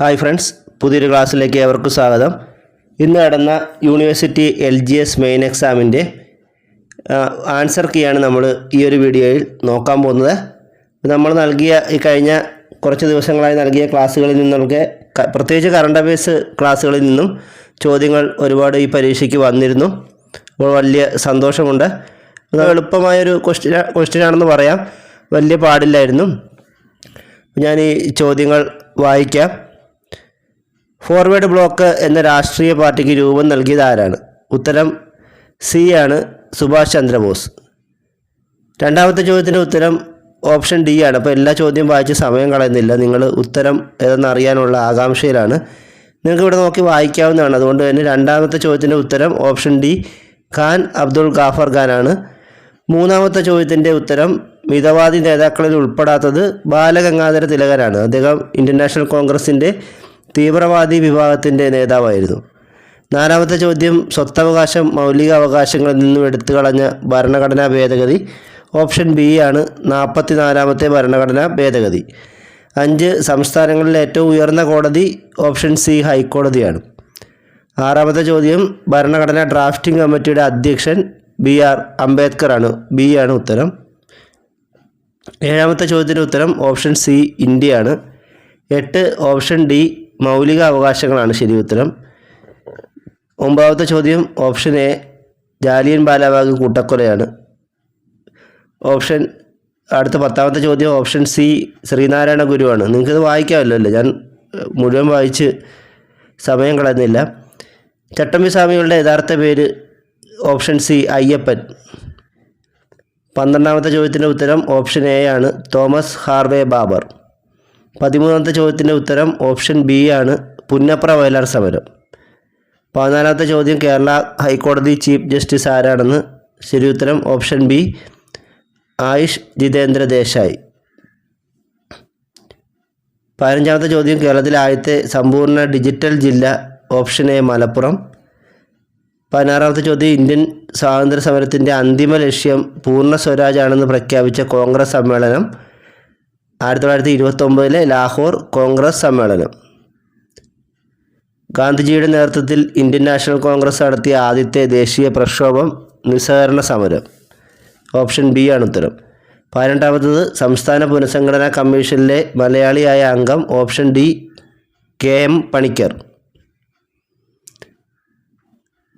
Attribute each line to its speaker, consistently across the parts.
Speaker 1: Hi friends പുതിയൊരു ക്ലാസ്സിലേക്ക് ഏവർക്കും സ്വാഗതം. ഇന്ന് നടന്ന university L G S main എക്സാമിന്റെ ആൻസർ കീയാണ് നമ്മൾ ഈ ഒരു വീഡിയോയിൽ നോക്കാൻ പോകുന്നത്. നമ്മൾ നൽകിയ ഈ കഴിഞ്ഞ കുറച്ച് ദിവസങ്ങളായി നൽകിയ ക്ലാസ്സുകളിൽ നിന്നൊക്കെ പ്രത്യേകിച്ച് കറണ്ട് അഫയേഴ്സ് ക്ലാസ്സുകളിൽ നിന്നും ചോദ്യങ്ങൾ ഒരുപാട് ഈ പരീക്ഷയ്ക്ക് വന്നിരുന്നു. അപ്പോൾ വലിയ സന്തോഷമുണ്ട്. എളുപ്പമായൊരു ക്വസ്റ്റ്യൻ ക്വസ്റ്റ്യൻ ആണെന്ന് പറയാം. വലിയ പാടില്ലായിരുന്നു. ഞാൻ ഈ ചോദ്യങ്ങൾ വായിക്കാം. ഫോർവേഡ് ബ്ലോക്ക് എന്ന രാഷ്ട്രീയ പാർട്ടിക്ക് രൂപം നൽകിയത് ആരാണ്? ഉത്തരം സി ആണ് സുഭാഷ് ചന്ദ്രബോസ്. രണ്ടാമത്തെ ചോദ്യത്തിന്റെ ഉത്തരം ഓപ്ഷൻ ഡി ആണ്. അപ്പോൾ എല്ലാ ചോദ്യം വായിച്ച് സമയം കളയുന്നില്ല. നിങ്ങൾ ഉത്തരം ഏതെന്ന് അറിയാനുള്ള ആകാംക്ഷയിലാണ്. നിങ്ങൾക്ക് ഇവിടെ നോക്കി വായിക്കാവുന്നതാണ്. അതുകൊണ്ട് തന്നെ രണ്ടാമത്തെ ചോദ്യത്തിന്റെ ഉത്തരം ഓപ്ഷൻ ഡി ഖാൻ അബ്ദുൾ ഗാഫർ ആണ്. മൂന്നാമത്തെ ചോദ്യത്തിന്റെ ഉത്തരം മിതവാദി നേതാക്കളിൽ ഉൾപ്പെടാത്തത് ബാലഗംഗാധര തിലകനാണ് അദ്ദേഹം ഇന്ത്യൻ നാഷണൽ കോൺഗ്രസിന്റെ തീവ്രവാദി വിഭാഗത്തിന്റെ നേതാവായിരുന്നു. നാലാമത്തെ ചോദ്യം സ്വത്തവകാശം മൗലിക അവകാശങ്ങളിൽ നിന്നും എടുത്തു കളഞ്ഞ ഭരണഘടനാ ഭേദഗതി. ഓപ്ഷൻ ബി ആണ് നാൽപ്പത്തി നാലാമത്തെ ഭരണഘടനാ ഭേദഗതി. അഞ്ച് സംസ്ഥാനങ്ങളിലെ ഏറ്റവും ഉയർന്ന കോടതി ഓപ്ഷൻ സി ഹൈക്കോടതിയാണ്. ആറാമത്തെ ചോദ്യം ഭരണഘടനാ ഡ്രാഫ്റ്റിംഗ് കമ്മിറ്റിയുടെ അധ്യക്ഷൻ ബി ആർ അംബേദ്കർ ആണ് ബി ആണ് ഉത്തരം. ഏഴാമത്തെ ചോദ്യത്തിന് ഉത്തരം ഓപ്ഷൻ സി ഇന്ത്യയാണ്. എട്ട് ഓപ്ഷൻ ഡി മൗലിക അവകാശങ്ങളാണ് ശരി ഉത്തരം. ഒമ്പതാമത്തെ ചോദ്യം ഓപ്ഷൻ എ ജാലിയൻ ബാലാബാഗ് കൂട്ടക്കൊലയാണ്. ഓപ്ഷൻ അടുത്ത പത്താമത്തെ ചോദ്യം ഓപ്ഷൻ സി ശ്രീനാരായണ ഗുരുവാണ്. നിങ്ങൾക്കിത് വായിക്കാമല്ലോ ഞാൻ മുഴുവൻ വായിച്ച് സമയം കളയുന്നില്ല. ചട്ടമ്പി സ്വാമികളുടെ യഥാർത്ഥ പേര് ഓപ്ഷൻ സി അയ്യപ്പൻ. പന്ത്രണ്ടാമത്തെ ചോദ്യത്തിന്റെ ഉത്തരം ഓപ്ഷൻ എ ആണ് തോമസ് ഹാർവേ ബാബർ. പതിമൂന്നാമത്തെ ചോദ്യത്തിന്റെ ഉത്തരം ഓപ്ഷൻ ബി ആണ്. പുന്നപ്ര വയലാർ സമരം. പതിനാലാമത്തെ ചോദ്യം കേരള ഹൈക്കോടതി ചീഫ് ജസ്റ്റിസ് ആരാണെന്ന്. ശരി ഉത്തരം ഓപ്ഷൻ ബി ആയുഷ് ജിതേന്ദ്ര ദേശായി. പതിനഞ്ചാമത്തെ ചോദ്യം കേരളത്തിലെ ആദ്യത്തെ സമ്പൂർണ ഡിജിറ്റൽ ജില്ല ഓപ്ഷൻ എ മലപ്പുറം. പതിനാറാമത്തെ ചോദ്യം ഇന്ത്യൻ സ്വാതന്ത്ര്യ സമരത്തിന്റെ അന്തിമ ലക്ഷ്യം പൂർണ സ്വരാജാണെന്ന് പ്രഖ്യാപിച്ച കോൺഗ്രസ് സമ്മേളനം. ആയിരത്തി തൊള്ളായിരത്തി ഇരുപത്തൊമ്പതിലെ ലാഹോർ കോൺഗ്രസ് സമ്മേളനം. ഗാന്ധിജിയുടെ നേതൃത്വത്തിൽ ഇന്ത്യൻ നാഷണൽ കോൺഗ്രസ് നടത്തിയ ആദ്യത്തെ ദേശീയ പ്രക്ഷോഭം നിസ്സഹകരണ സമരം. ഓപ്ഷൻ ബി ആണ് ഉത്തരം. പതിനെട്ടാമത്തത് സംസ്ഥാന പുനഃസംഘടനാ കമ്മീഷനിലെ മലയാളിയായ അംഗം option D K M Panikkar.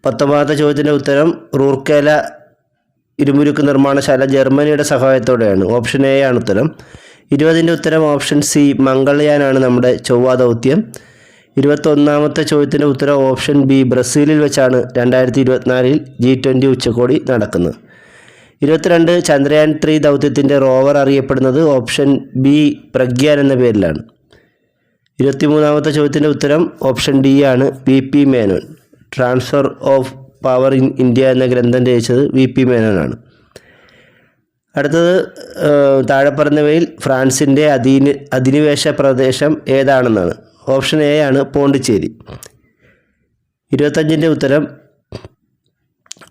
Speaker 1: പത്തൊമ്പതാമത്തെ ചോദ്യത്തിന്റെ ഉത്തരം റൂർക്കേല ഇരുമുരുക്ക് നിർമ്മാണശാല ജർമ്മനിയുടെ സഹായത്തോടെയാണ്. ഓപ്ഷൻ എ ആണ് ഉത്തരം. ഇരുപതിന്റെ ഉത്തരം ഓപ്ഷൻ സി മംഗൾയാനാണ് നമ്മുടെ ചൊവ്വ ദൗത്യം. ഇരുപത്തൊന്നാമത്തെ ചോദ്യത്തിന്റെ ഉത്തരം ഓപ്ഷൻ ബി ബ്രസീലിൽ വെച്ചാണ് രണ്ടായിരത്തി ഇരുപത്തിനാലിൽ ജി ട്വന്റി ഉച്ചകോടി നടക്കുന്നത്. ഇരുപത്തിരണ്ട് ചന്ദ്രയാൻ ത്രീ ദൗത്യത്തിന്റെ റോവർ അറിയപ്പെടുന്നത് ഓപ്ഷൻ ബി പ്രഗ്യാൻ എന്ന പേരിലാണ്. ഇരുപത്തിമൂന്നാമത്തെ ചോദ്യത്തിന്റെ ഉത്തരം ഓപ്ഷൻ ഡി ആണ് V P Menon. Transfer of power in India എന്ന ഗ്രന്ഥം രചിച്ചത് വി പി മേനോനാണ്. അടുത്തത് താഴെ പറഞ്ഞവയിൽ ഫ്രാൻസിന്റെ അധീന അധിനിവേശ പ്രദേശം ഏതാണെന്നാണ്. ഓപ്ഷൻ എ ആണ് പോണ്ടിച്ചേരി. ഇരുപത്തഞ്ചിന്റെ ഉത്തരം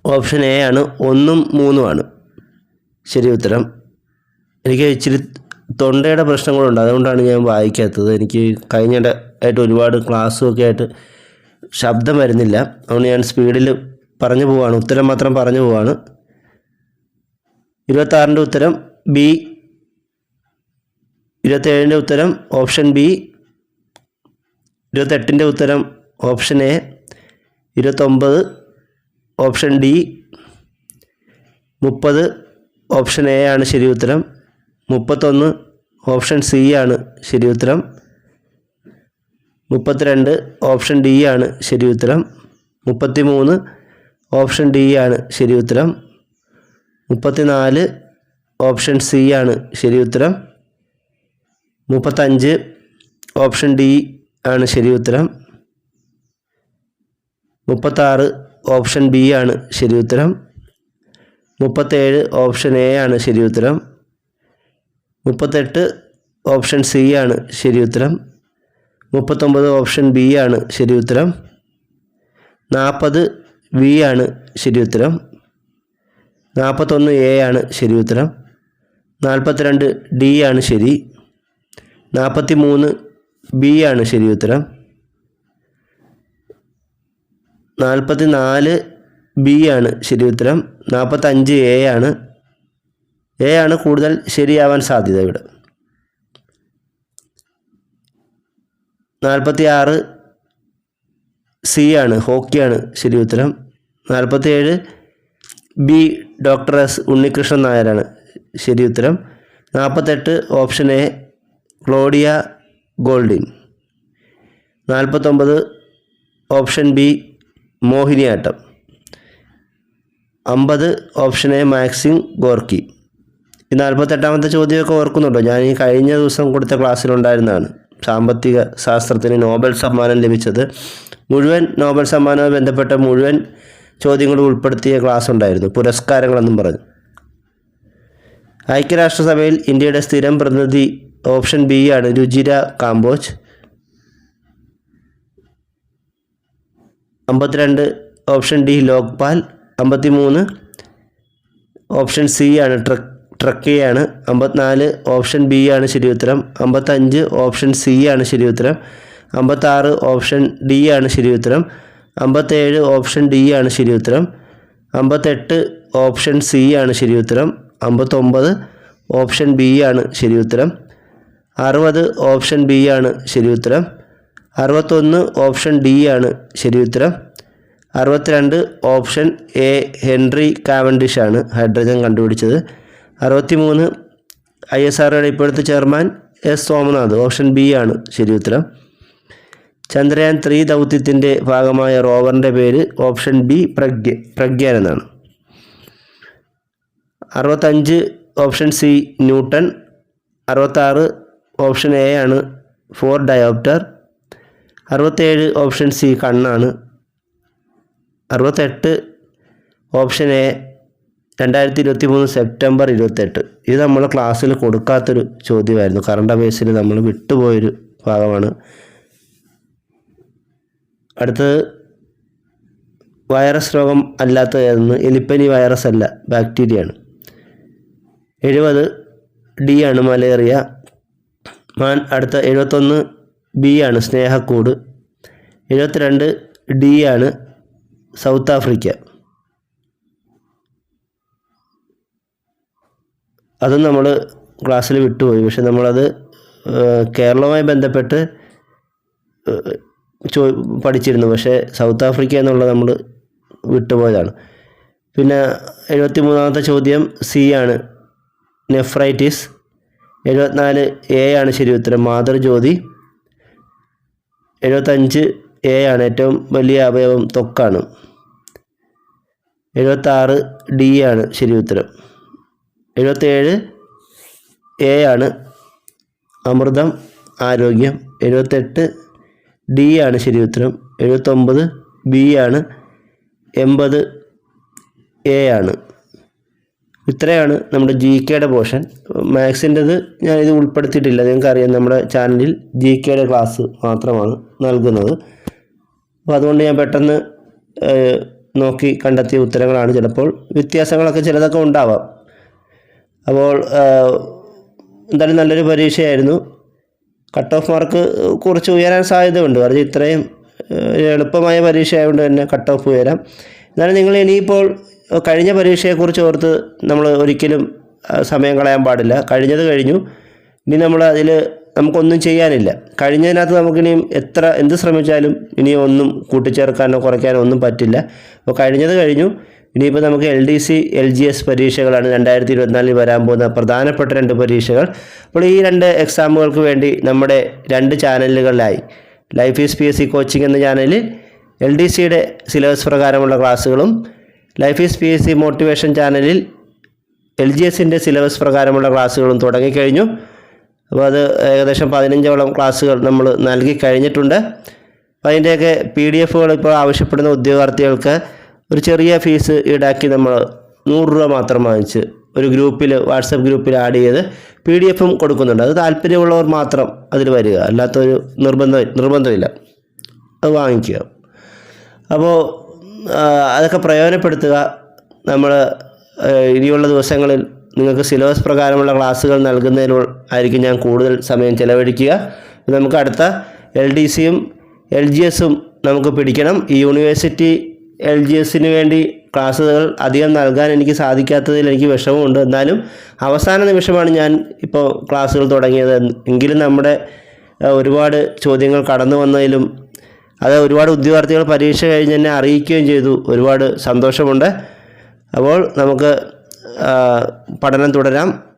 Speaker 1: ഓപ്ഷൻ എ ആണ്. ഒന്നും മൂന്നുമാണ് ശരി ഉത്തരം. എനിക്ക് ഇച്ചിരി തൊണ്ടയുടെ പ്രശ്നങ്ങളുണ്ട്. അതുകൊണ്ടാണ് ഞാൻ വായിക്കാത്തത്. എനിക്ക് കഴിഞ്ഞ ആയിട്ട് ഒരുപാട് ക്ലാസ്സും ഒക്കെ ആയിട്ട് ശബ്ദം വരുന്നില്ല. അതുകൊണ്ട് ഞാൻ സ്പീഡിൽ പറഞ്ഞു പോവാണ്. ഉത്തരം മാത്രം പറഞ്ഞു പോവാണ്. ഇരുപത്താറിന്റെ ഉത്തരം ബി ഇരുപത്തേഴിന്റെ ഉത്തരം ഓപ്ഷൻ ബി ഇരുപത്തെട്ടിന്റെ ഉത്തരം ഓപ്ഷൻ എ ഇരുപത്തൊമ്പത് ഓപ്ഷൻ ഡി മുപ്പത് ഓപ്ഷൻ എ ആണ് ശരി ഉത്തരം മുപ്പത്തൊന്ന് ഓപ്ഷൻ സി ആണ് ശരി ഉത്തരം മുപ്പത്തിരണ്ട് ഓപ്ഷൻ ഡി ആണ് ശരി ഉത്തരം മുപ്പത്തി മൂന്ന് ഓപ്ഷൻ ഡി ആണ് ശരി ഉത്തരം. മുപ്പത്തിനാല് ഓപ്ഷൻ സി ആണ് ശരി ഉത്തരം. മുപ്പത്തഞ്ച് ഓപ്ഷൻ ഡി ആണ് ശരി ഉത്തരം. മുപ്പത്താറ് ഓപ്ഷൻ ബി ആണ് ശരി ഉത്തരം. മുപ്പത്തേഴ് ഓപ്ഷൻ എ ആണ് ശരി ഉത്തരം. മുപ്പത്തെട്ട് ഓപ്ഷൻ സി ആണ് ശരി ഉത്തരം. മുപ്പത്തൊമ്പത് ഓപ്ഷൻ ബി ആണ് ശരി ഉത്തരം. നാൽപ്പത് വി ആണ് ശരി ഉത്തരം. നാൽപ്പത്തൊന്ന് എ ആണ് ശരി ഉത്തരം. നാൽപ്പത്തിരണ്ട് ഡി ആണ് ശരി. നാൽപ്പത്തി മൂന്ന് ബി ആണ് ശരി ഉത്തരം. നാൽപ്പത്തി നാല് ബി ആണ് ശരി ഉത്തരം. നാൽപ്പത്തഞ്ച് എ ആണ്. എ ആണ് കൂടുതൽ ശരിയാവാൻ സാധ്യത ഇവിടെ. നാൽപ്പത്തി ആറ് സി ആണ് ഹോക്കിയാണ് ശരി ഉത്തരം. നാൽപ്പത്തി ഏഴ് ബി ഡോക്ടർ എസ് ഉണ്ണികൃഷ്ണൻ നായരാണ്. ശരി ഉത്തരം. നാൽപ്പത്തെട്ട് ഓപ്ഷൻ എ ക്ലോഡിയ ഗോൾഡിൻ. നാൽപ്പത്തൊമ്പത് ഓപ്ഷൻ ബി മോഹിനിയാട്ടം. അമ്പത് ഓപ്ഷൻ എ മാക്സിം ഗോർക്കി. ഈ നാൽപ്പത്തെട്ടാമത്തെ ചോദ്യമൊക്കെ ഓർക്കുന്നുണ്ടോ? ഞാൻ ഈ കഴിഞ്ഞ ദിവസം കൊടുത്ത ക്ലാസ്സിലുണ്ടായിരുന്നതാണ്. സാമ്പത്തിക ശാസ്ത്രത്തിന് നോബൽ സമ്മാനം ലഭിച്ചത്. മുഴുവൻ നോബൽ സമ്മാനവുമായി ബന്ധപ്പെട്ട മുഴുവൻ ചോദ്യങ്ങൾ ഉൾപ്പെടുത്തിയ ക്ലാസ് ഉണ്ടായിരുന്നു. പുരസ്കാരങ്ങളെന്നും പറഞ്ഞു. ഐക്യരാഷ്ട്രസഭയിൽ ഇന്ത്യയുടെ സ്ഥിരം പ്രതിനിധി ഓപ്ഷൻ ബി ആണ് രുചിര കാംബോജ്. അമ്പത്തിരണ്ട് ഓപ്ഷൻ ഡി ലോക്പാൽ. അമ്പത്തി മൂന്ന് ഓപ്ഷൻ സി ആണ് ട്രക്ക് ട്രക്കിയാണ് അമ്പത്തിനാല് ഓപ്ഷൻ ബി ആണ് ശരി ഉത്തരം അമ്പത്തഞ്ച് ഓപ്ഷൻ സി ആണ് ശരി ഉത്തരം അമ്പത്താറ് ഓപ്ഷൻ ഡി ആണ് ശരി ഉത്തരം അമ്പത്തേഴ് ഓപ്ഷൻ ഡി ആണ് ശരി ഉത്തരം. അമ്പത്തെട്ട് ഓപ്ഷൻ സി ആണ് ശരി ഉത്തരം. അമ്പത്തൊമ്പത് ഓപ്ഷൻ ബി ആണ് ശരി ഉത്തരം. അറുപത് ഓപ്ഷൻ ബി ആണ് ശരി ഉത്തരം. അറുപത്തൊന്ന് ഓപ്ഷൻ ഡി ആണ് ശരി ഉത്തരം. അറുപത്തിരണ്ട് ഓപ്ഷൻ എ ഹെൻറി കാവൻഡിഷ് ആണ് ഹൈഡ്രജൻ കണ്ടുപിടിച്ചത്. അറുപത്തിമൂന്ന് ഐ എസ് ആർഒയുടെ ഇപ്പോഴത്തെ chairman S Somanath option B ആണ് ശരി ഉത്തരം. ചന്ദ്രയാൻ ത്രീ ദൗത്യത്തിന്റെ ഭാഗമായ റോവറിന്റെ പേര് ഓപ്ഷൻ ബി പ്രഗ്യ പ്രഗ്യാൻ എന്നാണ് അറുപത്തഞ്ച് ഓപ്ഷൻ സി ന്യൂട്ടൺ അറുപത്താറ് ഓപ്ഷൻ എ ആണ് ഫോർ ഡയോപ്റ്റർ അറുപത്തേഴ് ഓപ്ഷൻ സി കണ്ണാണ് അറുപത്തെട്ട് ഓപ്ഷൻ എ രണ്ടായിരത്തി ഇരുപത്തി മൂന്ന് സെപ്റ്റംബർ ഇരുപത്തെട്ട്. ഇത് നമ്മൾ ക്ലാസ്സിൽ കൊടുക്കാത്തൊരു ചോദ്യമായിരുന്നു. കറണ്ട് അഫയേഴ്സിൽ നമ്മൾ വിട്ടുപോയൊരു ഭാഗമാണ് അടുത്തത് വൈറസ് രോഗം അല്ലാത്ത ഏതെന്ന് എലിപ്പനി വൈറസ് അല്ല ബാക്ടീരിയയാണ് എഴുപത് ഡി ആണ് മലേറിയ. മാൻ അടുത്ത എഴുപത്തൊന്ന് ബി ആണ് സ്നേഹക്കൂട്. എഴുപത്തിരണ്ട് ഡി ആണ് സൗത്ത് ആഫ്രിക്ക. അതും നമ്മൾ ക്ലാസ്സിൽ വിട്ടുപോയി. പക്ഷെ നമ്മളത് കേരളവുമായി ബന്ധപ്പെട്ട് ചോ പഠിച്ചിരുന്നു. പക്ഷേ സൗത്ത് ആഫ്രിക്ക എന്നുള്ളത് നമ്മൾ വിട്ടുപോയതാണ്. പിന്നെ എഴുപത്തി മൂന്നാമത്തെ ചോദ്യം സി ആണ്. നെഫ്രൈറ്റിസ്. എഴുപത്തിനാല് എ ആണ് ശരി ഉത്തരം. മാതൃജ്യോതി എഴുപത്തഞ്ച് എ ആണ് ഏറ്റവും വലിയ അവയവം ത്വക്കാണ് എഴുപത്താറ് ഡി ആണ് ശരി ഉത്തരം. എഴുപത്തേഴ് എ ആണ് അമൃതം ആരോഗ്യം. എഴുപത്തെട്ട് ഡി ആണ് ശരി ഉത്തരം. എഴുപത്തൊമ്പത് ബി ആണ്. എൺപത് എ ആണ്. ഇത്രയാണ് നമ്മുടെ ജി കെയുടെ പോർഷൻ മാത്സിന്റെത് ഇത് ഉൾപ്പെടുത്തിയിട്ടില്ല. നിങ്ങൾക്ക് അറിയാം നമ്മുടെ ചാനലിൽ ജി കെയുടെ ക്ലാസ് മാത്രമാണ് നൽകുന്നത്. അപ്പോൾ അതുകൊണ്ട് ഞാൻ പെട്ടെന്ന് നോക്കി കണ്ടെത്തിയ ഉത്തരങ്ങളാണ് ചിലപ്പോൾ വ്യത്യാസങ്ങളൊക്കെ ചിലതൊക്കെ ഉണ്ടാവാം. അപ്പോൾ എന്തായാലും നല്ലൊരു പരീക്ഷയായിരുന്നു. കട്ട് ഓഫ് മാർക്ക് കുറച്ച് ഉയരാൻ സാധ്യതയുണ്ട്. കാരണം ഇത്രയും എളുപ്പമായ പരീക്ഷ ആയതുകൊണ്ട് തന്നെ കട്ട് ഓഫ് ഉയരാം. എന്നാലും നിങ്ങൾ ഇനിയിപ്പോൾ കഴിഞ്ഞ പരീക്ഷയെക്കുറിച്ച് ഓർത്ത് നമ്മൾ ഒരിക്കലും സമയം കളയാൻ പാടില്ല. കഴിഞ്ഞത് കഴിഞ്ഞു. ഇനി നമ്മൾ അതിൽ നമുക്കൊന്നും ചെയ്യാനില്ല. കഴിഞ്ഞതിനകത്ത് നമുക്കിനിയും എത്ര എന്ത് ശ്രമിച്ചാലും ഇനി ഒന്നും കൂട്ടിച്ചേർക്കാനോ കുറയ്ക്കാനോ ഒന്നും പറ്റില്ല. അപ്പോൾ കഴിഞ്ഞത് കഴിഞ്ഞു. ഇനിയിപ്പോൾ നമുക്ക് L D C L G S പരീക്ഷകളാണ് രണ്ടായിരത്തി ഇരുപത്തിനാലിൽ വരാൻ പോകുന്ന പ്രധാനപ്പെട്ട രണ്ട് പരീക്ഷകൾ. അപ്പോൾ ഈ രണ്ട് എക്സാമുകൾക്ക് വേണ്ടി നമ്മുടെ രണ്ട് ചാനലുകളിലായി life is P S C coaching എന്ന ചാനലിൽ എൽ ഡി സിയുടെ സിലബസ് പ്രകാരമുള്ള ക്ലാസ്സുകളും life is P S C motivation ചാനലിൽ എൽ ജി എസിന്റെ സിലബസ് പ്രകാരമുള്ള ക്ലാസ്സുകളും തുടങ്ങിക്കഴിഞ്ഞു. അപ്പോൾ അത് ഏകദേശം പതിനഞ്ചോളം ക്ലാസ്സുകൾ നമ്മൾ നൽകി കഴിഞ്ഞിട്ടുണ്ട്. അപ്പോൾ അതിന്റെയൊക്കെ പി ഡി എഫുകൾ ഇപ്പോൾ ആവശ്യപ്പെടുന്ന ഉദ്യോഗാർത്ഥികൾക്ക് ഒരു ചെറിയ ഫീസ് ഈടാക്കി നമ്മൾ നൂറ് രൂപ മാത്രം വാങ്ങിച്ച് ഒരു ഗ്രൂപ്പിൽ വാട്സപ്പ് ഗ്രൂപ്പിൽ ആഡ് ചെയ്ത് പി ഡി എഫും കൊടുക്കുന്നുണ്ട്. അത് താല്പര്യമുള്ളവർ മാത്രം അതിൽ വരിക. അല്ലാത്തൊരു നിർബന്ധം നിർബന്ധമില്ല. അത് വാങ്ങിക്കുക. അപ്പോൾ അതൊക്കെ പ്രയോജനപ്പെടുത്തുക. നമ്മൾ ഇനിയുള്ള ദിവസങ്ങളിൽ നിങ്ങൾക്ക് സിലബസ് പ്രകാരമുള്ള ക്ലാസ്സുകൾ നൽകുന്നതിനോട് ആയിരിക്കും ഞാൻ കൂടുതൽ സമയം ചിലവഴിക്കുക. നമുക്ക് അടുത്ത എൽ ഡി സിയും എൽ ജി എസും നമുക്ക് പിടിക്കണം. ഈ യൂണിവേഴ്സിറ്റി എൽ ജി എസിന് വേണ്ടി ക്ലാസ്സുകൾ അധികം നൽകാൻ എനിക്ക് സാധിക്കാത്തതിൽ എനിക്ക് വിഷമമുണ്ട്. എന്നാലും അവസാന നിമിഷമാണ് ഞാൻ ഇപ്പോൾ ക്ലാസ്സുകൾ തുടങ്ങിയത്. എങ്കിലും നമ്മുടെ ഒരുപാട് ചോദ്യങ്ങൾ കടന്നു വന്നതിലും അത് ഒരുപാട് ഉദ്യോഗാർത്ഥികൾ പരീക്ഷ കഴിഞ്ഞ് എന്നെ അറിയിക്കുകയും ചെയ്തു. ഒരുപാട് സന്തോഷമുണ്ട്. അപ്പോൾ നമുക്ക് പഠനം തുടരാം.